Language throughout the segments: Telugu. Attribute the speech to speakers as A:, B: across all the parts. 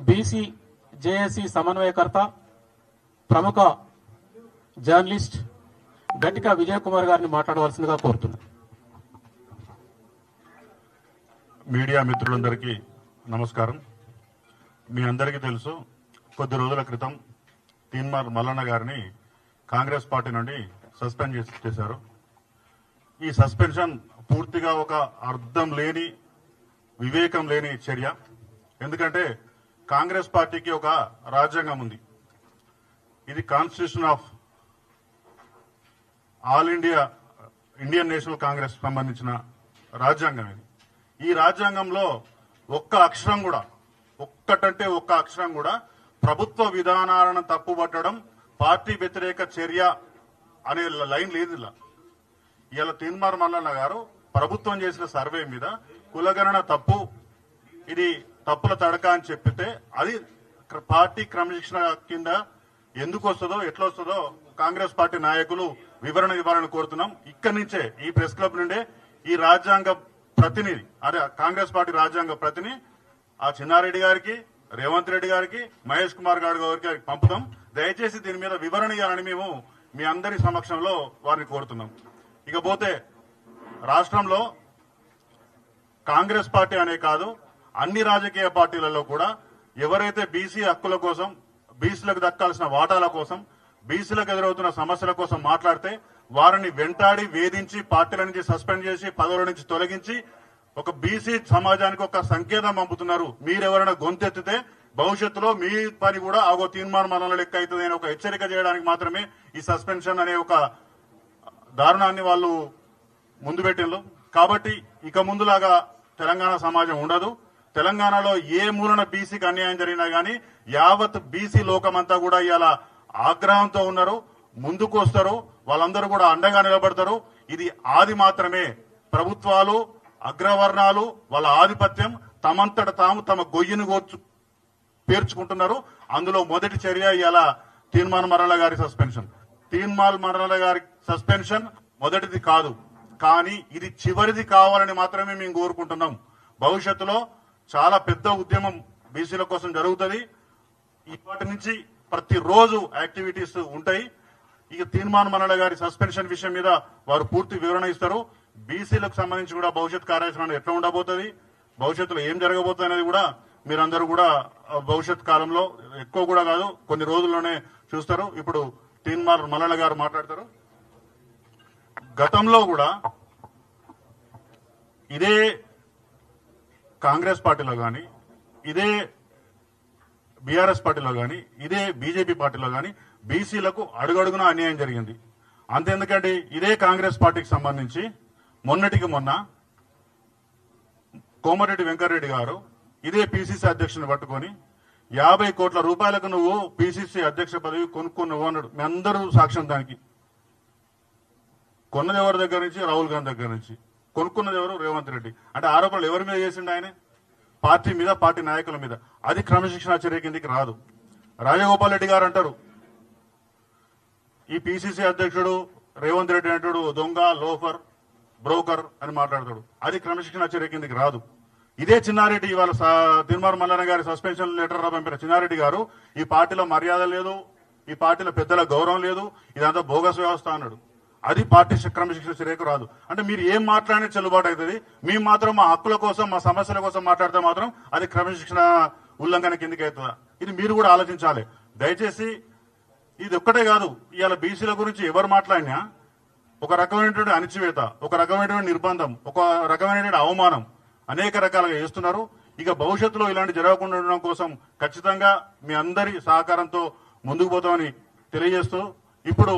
A: బీసీ జేఏసీ సమన్వయకర్త ప్రముఖ జర్నలిస్ట్ గట్టిక విజయ్ కుమార్ గారిని మాట్లాడవలసిందిగా కోరుతున్నా
B: మీడియా మిత్రులందరికీ నమస్కారం. మీ అందరికీ తెలుసు కొద్ది రోజుల క్రితం తీన్మార్ మల్లన్న గారిని కాంగ్రెస్ పార్టీ నుండి సస్పెండ్ చేసి- చేశారు. ఈ సస్పెన్షన్ పూర్తిగా ఒక అర్థం లేని వివేకం లేని చర్య. ఎందుకంటే కాంగ్రెస్ పార్టీకి ఒక రాజ్యాంగం ఉంది. ఇది constitution of all India Indian National Congress సంబంధించిన రాజ్యాంగం ఇది. ఈ రాజ్యాంగంలో ఒక్క అక్షరం కూడా ఒక్కటంటే ఒక్క అక్షరం కూడా ప్రభుత్వ విధానాలను తప్పుపట్టడం పార్టీ వ్యతిరేక చర్య అనే లైన్ లేదు ఇలా. ఇలా తీన్మార్ మల్లన్న గారు ప్రభుత్వం చేసిన సర్వే మీద కులగణన తప్పు. ఇది తప్పుల తడక అని చెప్పితే అది క్ర- పార్టీ క్రమశిక్షణ కింద ఎందుకు వస్తుందో ఎట్లా వస్తుందో కాంగ్రెస్ పార్టీ నాయకులు వివరణ ఇవ్వాలని కోరుతున్నాం. ఇక్కడి నుంచే ఈ ప్రెస్ క్లబ్ నుండే ఈ రాజ్యాంగ ప్రతినిధి అదే కాంగ్రెస్ పార్టీ రాజ్యాంగ ప్రతినిధి ఆ చిన్నారెడ్డి గారికి రేవంత్ రెడ్డి గారికి మహేష్ కుమార్ గారి గారికి పంపుదాం దయచేసి దీని మీద వివరణ ఇవ్వాలని మేము మీ అందరి సమక్షంలో వారిని కోరుతున్నాం. ఇకపోతే రాష్ట్రంలో కాంగ్రెస్ పార్టీ అనే కాదు అన్ని రాజకీయ పార్టీలలో కూడా ఎవరైతే బీసీ హక్కుల కోసం బీసీలకు దక్కాల్సిన వాటాల కోసం బీసీలకు ఎదురవుతున్న సమస్యల కోసం మాట్లాడితే వారిని వెంటాడి వేధించి పార్టీల నుంచి సస్పెండ్ చేసి పదవుల నుంచి తొలగించి ఒక బీసీ సమాజానికి ఒక సంకేతం పంపుతున్నారు. మీరెవరైనా గొంతెత్తితే భవిష్యత్తులో మీ పని కూడా ఆగో తీర్మానం మనల లెక్క అవుతుంది అని ఒక హెచ్చరిక చేయడానికి మాత్రమే ఈ సస్పెన్షన్ అనే ఒక దారుణాన్ని వాళ్ళు ముందు పెట్టిండ్రు. కాబట్టి ఇక ముందులాగా తెలంగాణ సమాజం ఉండదు. తెలంగాణలో ఏ మూలన బీసీకి అన్యాయం జరిగినా కానీ యావత్ బీసీ లోకమంతా కూడా ఇలా ఆగ్రహంతో ఉన్నారు ముందుకు వస్తారు వాళ్ళందరూ కూడా అండగా నిలబడతారు. ఇది ఆది మాత్రమే. ప్రభుత్వాలు అగ్రవర్ణాలు వాళ్ళ ఆధిపత్యం తమంతట తాము తమ గొయ్యిని కోర్చు పేర్చుకుంటున్నారు. అందులో మొదటి చర్య ఇలా తీన్మాన్ మరల గారి సస్పెన్షన్. తీన్మాల్ మరల గారి సస్పెన్షన్ మొదటిది కాదు. కానీ ఇది చివరిది కావాలని మాత్రమే మేము కోరుకుంటున్నాం. భవిష్యత్తులో చాలా పెద్ద ఉద్యమం బీసీల కోసం జరుగుతుంది. ఇప్పటి నుంచి ప్రతిరోజు యాక్టివిటీస్ ఉంటాయి. ఇక తీర్మాన్ మనల గారి సస్పెన్షన్ విషయం మీద వారు పూర్తి వివరణ ఇస్తారు. బీసీలకు సంబంధించి కూడా భవిష్యత్ కార్యాచరణ ఎట్లా ఉండబోతుంది? భవిష్యత్తులో ఏం జరగబోతుంది అనేది కూడా మీరందరూ కూడా భవిష్యత్ కాలంలో ఎక్కువ కూడా కాదు కొన్ని రోజుల్లోనే చూస్తారు. ఇప్పుడు తీన్మార్ మల్లన్న గారు మాట్లాడతారు. గతంలో కూడా ఇదే కాంగ్రెస్ పార్టీలో కానీ ఇదే బీఆర్ఎస్ పార్టీలో కానీ ఇదే బీజేపీ పార్టీలో కానీ బీసీలకు అడుగడుగున అన్యాయం జరిగింది. అంతెందుకంటే ఇదే కాంగ్రెస్ పార్టీకి సంబంధించి మొన్నటికి మొన్న కోమరెడ్డి వెంకటరెడ్డి గారు ఇదే పిసిసి అధ్యక్షుని పట్టుకొని యాభై కోట్ల రూపాయలకు నువ్వు పిసిసి అధ్యక్ష పదవి కొనుక్కున్నావు అన్నాడు. మీ అందరూ సాక్ష్యం దానికి. కొన్నది ఎవరి దగ్గర నుంచి? రాహుల్ గాంధీ దగ్గర నుంచి. కొనుక్కున్నది ఎవరు? రేవంత్ రెడ్డి. అంటే ఆరోపణలు ఎవరి మీద చేసిండు ఆయన? పార్టీ మీద పార్టీ నాయకుల మీద. అది క్రమశిక్షణ చర్య కిందికి రాదు. రాజగోపాల్ రెడ్డి గారు అంటారు. ఈ పిసిసి అధ్యక్షుడు రేవంత్ రెడ్డి అంటాడు దొంగ లోఫర్ బ్రోకర్ అని మాట్లాడతాడు. అది క్రమశిక్షణ చర్య కిందికి రాదు. ఇదే చిన్నారెడ్డి ఇవాళ తిరుమల మల్లన్న గారి సస్పెన్షన్ లెటర్ పంపిన చిన్నారెడ్డి గారు ఈ పార్టీలో మర్యాద లేదు ఈ పార్టీలో పెద్దల గౌరవం లేదు ఇదంతా బోగస్ వ్యవస్థ అన్నాడు. అది పార్టీ క్రమశిక్షణ చర్యకు రాదు. అంటే మీరు ఏం మాట్లాడినా చెల్లుబాటు అవుతుంది. మేము మాత్రం మా హక్కుల కోసం మా సమస్యల కోసం మాట్లాడితే మాత్రం అది క్రమశిక్షణ ఉల్లంఘన కిందకి అవుతుందా? ఇది మీరు కూడా ఆలోచించాలి. దయచేసి ఇది ఒక్కటే కాదు. ఇవాళ బీసీల గురించి ఎవరు మాట్లాడినా ఒక రకమైనటువంటి అణిచివేత ఒక రకమైనటువంటి నిర్బంధం ఒక రకమైనటువంటి అవమానం అనేక రకాలుగా చేస్తున్నారు. ఇక భవిష్యత్తులో ఇలాంటి జరగకుండా ఉండడం కోసం ఖచ్చితంగా మీ అందరి సహకారంతో ముందుకు పోతామని తెలియజేస్తూ ఇప్పుడు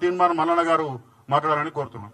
B: తీన్మార్ మల్లన్న గారు మాట్లాడాలని కోరుతున్నాం.